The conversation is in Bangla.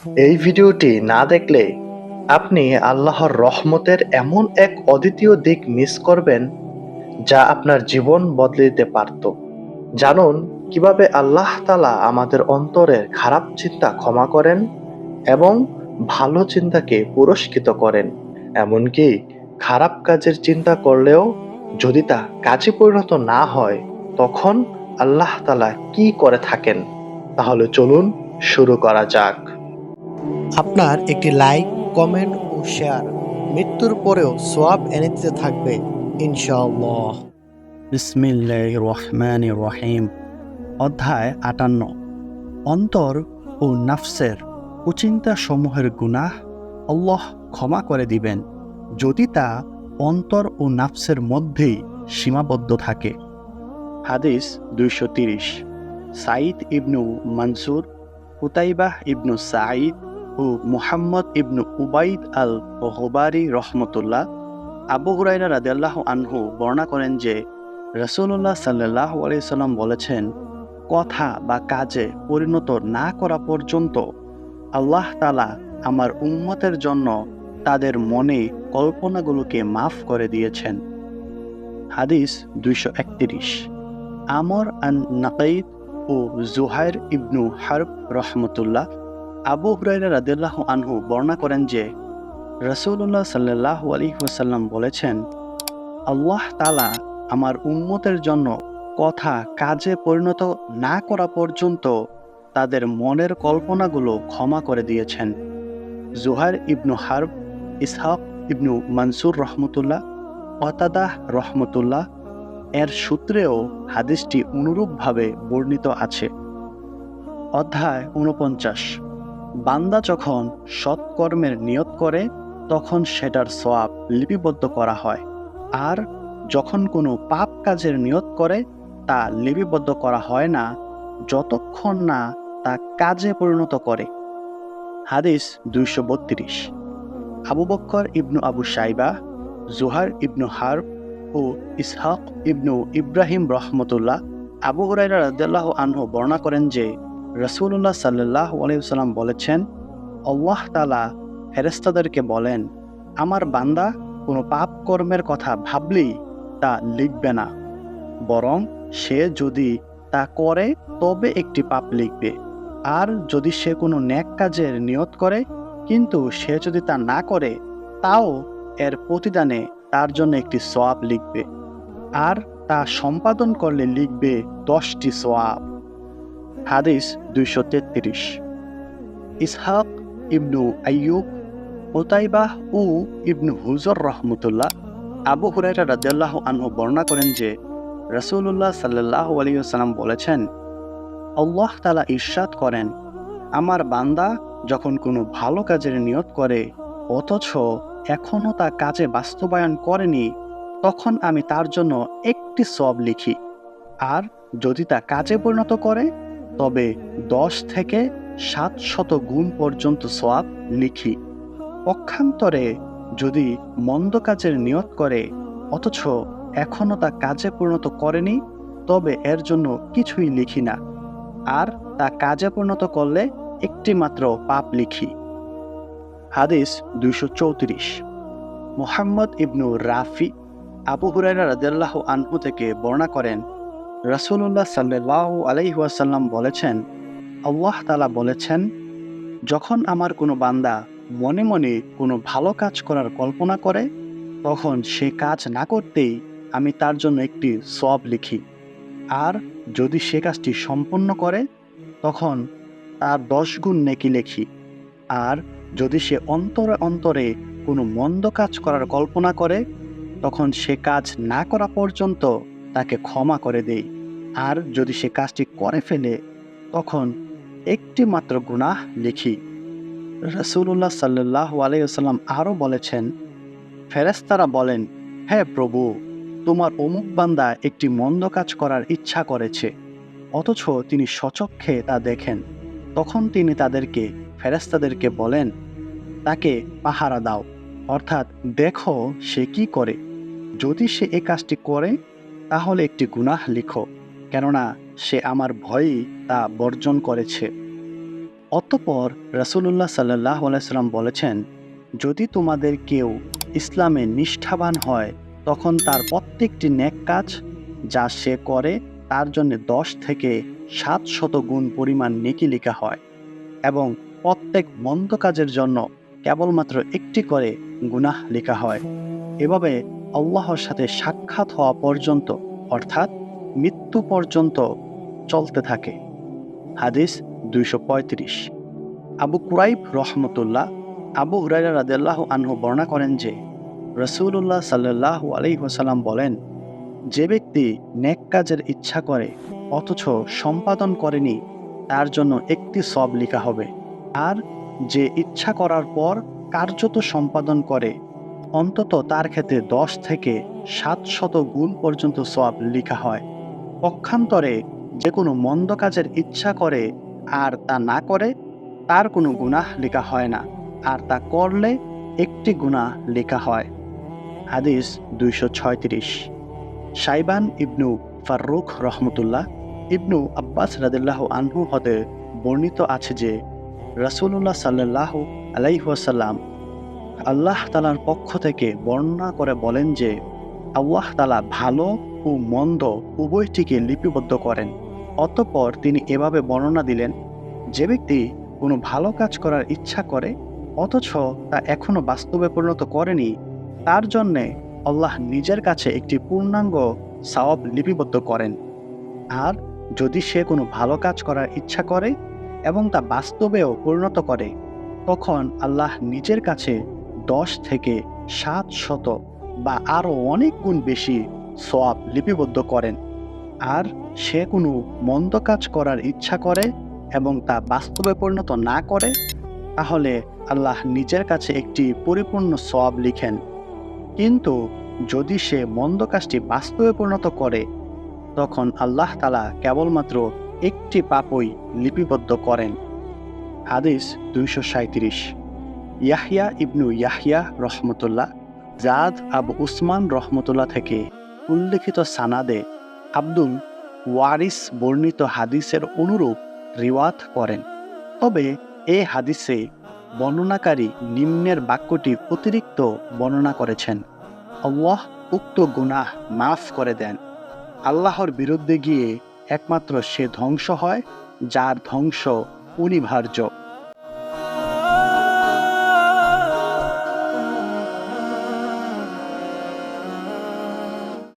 এই ভিডিওটি না দেখলে আপনি আল্লাহর রহমতের এমন এক অদ্বিতীয় দিক মিস করবেন যা আপনার জীবন বদলে দিতে পারত। জানুন, কীভাবে আল্লাহ তালা আমাদের অন্তরের খারাপ চিন্তা ক্ষমা করেন এবং ভালো চিন্তাকে পুরস্কৃত করেন। এমনকি খারাপ কাজের চিন্তা করলেও যদি তা কাজে পরিণত না হয়, তখন আল্লাহ তালা কি করে থাকেন? তাহলে চলুন শুরু করা যাক। আপনার একটি লাইক কমেন্ট ও শেয়ার মৃত্যুর পরেও সোয়াব এনে দিতে থাকবে, ইনশাআল্লাহ। বিসমিল্লাহ রহমান রহিম। অধ্যায় আটান্ন। অন্তর ও নাফসের কুচিন্তা সমূহের গুনাহ আল্লাহ ক্ষমা করে দিবেন, যদি তা অন্তর ও নাফসের মধ্যেই সীমাবদ্ধ থাকে। হাদিস দুইশো তিরিশ। সাইদ ইবনু মনসুর, কুতাইবাহ ইবনু সাঈদ ও মুহাম্মদ ইবনু উবাইদ আল হোবারি রহমতুল্লাহ। আবু হুরাইরা রাদিয়াল্লাহ আনহু বর্ণনা করেন যে রসুল্লাহ সাল্লাহ আলাইসাল্লাম বলেছেন, কথা বা কাজে পরিণত না করা পর্যন্ত আল্লাহ তালা আমার উম্মতের জন্য তাদের মনে কল্পনাগুলোকে মাফ করে দিয়েছেন। হাদিস দুইশো একত্রিশ। আমর আন নাকাইদ ও জুহাইর ইবনু হারব রহমতুল্লাহ আবু হুরাইরা রাদিয়াল্লাহ আনহু বর্ণনা করেন যে রসুল্লাহ সাল্লাহ আলী ওসাল্লাম বলেছেন, আল্লাহ তালা আমার উন্মতের জন্য কথা কাজে পরিণত না করা পর্যন্ত তাদের মনের কল্পনাগুলো ক্ষমা করে দিয়েছেন। Zuhair ibn Harb, Ishaq ibn Mansur রহমতুল্লাহ, অতাদাহ রহমতুল্লাহ এর সূত্রেও হাদিসটি অনুরূপভাবে বর্ণিত আছে। অধ্যায় উনপঞ্চাশ বান্দা যখন সৎকর্মের নিয়ত করে, তখন সেটার সোয়াব লিপিবদ্ধ করা হয়। আর যখন কোনো পাপ কাজের নিয়ত করে, তা লিপিবদ্ধ করা হয় না, যতক্ষণ না তা কাজে পরিণত করে। হাদিস দুইশো বত্রিশ। Abu Bakr ibn Abi Shaybah Zuhair ibn Harb ও ইসহাক ইবনু ইব্রাহিম রহমতুল্লাহ আবু হুরাইরা রাদিয়াল্লাহ আনহু বর্ণনা করেন যে রসুল্লাহ সাল্লাহ আলাইসাল্লাম বলেছেন, আল্লাহ তালা ফেরেস্তাদেরকে বলেন, আমার বান্দা কোনো পাপ কর্মের কথা ভাবলেই তা লিখবে না। বরং সে যদি তা করে, তবে একটি পাপ লিখবে। আর যদি সে কোনো ন্যাক কাজের নিয়ত করে, কিন্তু সে যদি তা না করে, তাও এর প্রতিদানে তার জন্য একটি সোয়াব লিখবে। আর তা সম্পাদন করলে লিখবে দশটি সোয়াব হাদিস দুইশো তেত্রিশ। ইসহাক ইবনু আইয়ুব ওতাইবাহ ও ইবনু হুজর রহমতুল্লাহ, আবু হুরাইরা রাদিয়াল্লাহু আনহু বর্ণনা করেন যে রসুল্লাহ সাল্লাহ আলিয়াল্লাম বলেছেন, আল্লাহ তালা ইরশাদ করেন, আমার বান্দা যখন কোনো ভালো কাজের নিয়ত করে, অথচ এখনও তা কাজে বাস্তবায়ন করেনি, তখন আমি তার জন্য একটি সব লিখি। আর যদি তা কাজে পরিণত করে তবে দশ থেকে সাত শত গুণ পর্যন্ত সোয়াব লিখি। পক্ষান্তরে যদি মন্দ কাজের নিয়ত করে, অথচ এখনও তা কাজে পরিণত করেনি, তবে এর জন্য কিছুই লিখি না। আর তা কাজে পরিণত করলে একটি মাত্র পাপ লিখি। হাদিস দুইশো চৌত্রিশ। মোহাম্মদ ইবনু রাফি আবু হুরাইরা রাদিয়াল্লাহু আনহু থেকে বর্ণনা করেন রসুল্লাহ সাল্লাহ আলাইহাসাল্লাম বলেছেন, আল্লাহ তালা বলেছেন, যখন আমার কোনো বান্দা মনে মনে কোনো ভালো কাজ করার কল্পনা করে, তখন সে কাজ না করতেই আমি তার জন্য একটি সব লিখি। আর যদি সে কাজটি সম্পন্ন করে, তখন তার দশ গুণ নেকি লেখি। আর যদি সে অন্তরে অন্তরে কোনো মন্দ কাজ করার কল্পনা করে, তখন সে কাজ না করা পর্যন্ত তাকে ক্ষমা করে দেই। আর যদি সে কাজটি করে ফেলে, তখন একটি মাত্র গুনাহ লিখি। রসুল্লাহ সাল্লাহ আলাইসাল্লাম আরও বলেছেন ফেরেস্তারা বলেন হ্যাঁ প্রভু, তোমার অমুক বান্দা একটি মন্দ কাজ করার ইচ্ছা করেছে, অথচ তিনি সচক্ষে তা দেখেন। তখন তিনি তাদেরকে ফেরেস্তাদেরকে বলেন, তাকে পাহারা দাও, অর্থাৎ দেখো সে কি করে। যদি সে এ কাজটি করে তাহলে একটি গুনাহ লিখো, কেননা সে আমার ভয়েই তা বর্জন করেছে। অতঃপর রাসূলুল্লাহ সাল্লাহ আলাইসাল্লাম বলেছেন, যদি তোমাদের কেউ ইসলামে নিষ্ঠাবান হয়, তখন তার প্রত্যেকটি নেক কাজ যা সে করে, তার জন্য দশ থেকে সাত শত গুণ পরিমাণ নেকি লেখা হয়, এবং প্রত্যেক মন্দ কাজের জন্য কেবলমাত্র একটি করে গুনাহ লেখা হয়। এভাবে আল্লাহর সাথে সাক্ষাৎ হওয়া পর্যন্ত, অর্থাৎ মৃত্যু পর্যন্ত চলতে থাকে। হাদিস দুইশো পঁয়ত্রিশ। আবু কুরাইব রহমতুল্লাহ, আবু হুরাইরা রাদেল্লাহ আনহু বর্ণনা করেন যে রসুল্লাহ সাল্লাহ আলহিহাসাল্লাম বলেন, যে ব্যক্তি নেক কাজের ইচ্ছা করে, অথচ সম্পাদন করেনি, তার জন্য একটি সব লেখা হবে। আর যে ইচ্ছা করার পর কার্যত সম্পাদন করে অন্তত তার ক্ষেত্রে দশ থেকে সাত শত গুণ পর্যন্ত সব লিখা হয়। পক্ষান্তরে যে কোনো মন্দ কাজের ইচ্ছা করে আর তা না করে, তার কোনো গুনাহ লেখা হয় না, আর তা করলে একটি গুনাহ লেখা হয়। হাদিস দুইশো ছয়ত্রিশ। সাইবান ইবনু ফাররুখ রহমতুল্লাহ ইবনু আব্বাস রাদিল্লাহ আনহু হতে বর্ণিত আছে যে, রাসূলুল্লাহ সাল্লাহ আলাইহাসাল্লাম আল্লাহ তালার পক্ষ থেকে বর্ণনা করে বলেন যে, আল্লাহ তালা ভালো ও মন্দ উভয়টিকে লিপিবদ্ধ করেন। অতঃপর তিনি এভাবে বর্ণনা দিলেন, যে ব্যক্তি কোনো ভালো কাজ করার ইচ্ছা করে, অথচ তা এখনও বাস্তবে পরিণত করেনি, তার জন্যে আল্লাহ নিজের কাছে একটি পূর্ণাঙ্গ সওয়াব লিপিবদ্ধ করেন। আর যদি সে কোনো ভালো কাজ করার ইচ্ছা করে এবং তা বাস্তবেও পরিণত করে, তখন আল্লাহ নিজের কাছে দশ থেকে সাত শত বা আরও অনেক গুণ বেশি সওয়াব লিপিবদ্ধ করেন। আর সে কোনো মন্দ কাজ করার ইচ্ছা করে এবং তা বাস্তবে পরিণত না করে, তাহলে আল্লাহ নিজের কাছে একটি পরিপূর্ণ সওয়াব লিখেন। কিন্তু যদি সে মন্দ কাজটি বাস্তবে পরিণত করে, তখন আল্লাহ তালা কেবলমাত্র একটি পাপই লিপিবদ্ধ করেন। হাদিস দুইশো সাঁত্রিশ ইয়াহিয়া ইবনু ইয়াহিয়া রহমতুল্লাহ, জাদ আবু উসমান রহমতুল্লাহ থেকে উল্লেখিত সানাদে আব্দুল ওয়ারিস বর্ণিত হাদিসের অনুরূপ রিওয়াত করেন। তবে এ হাদিসে বর্ণনাকারী নিম্নের বাক্যটি অতিরিক্ত বর্ণনা করেছেন, আল্লাহ উক্ত গুনাহ মাফ করে দেন। আল্লাহর বিরুদ্ধে গিয়ে একমাত্র সে ধ্বংস হয়, যার ধ্বংস অনিবার্য।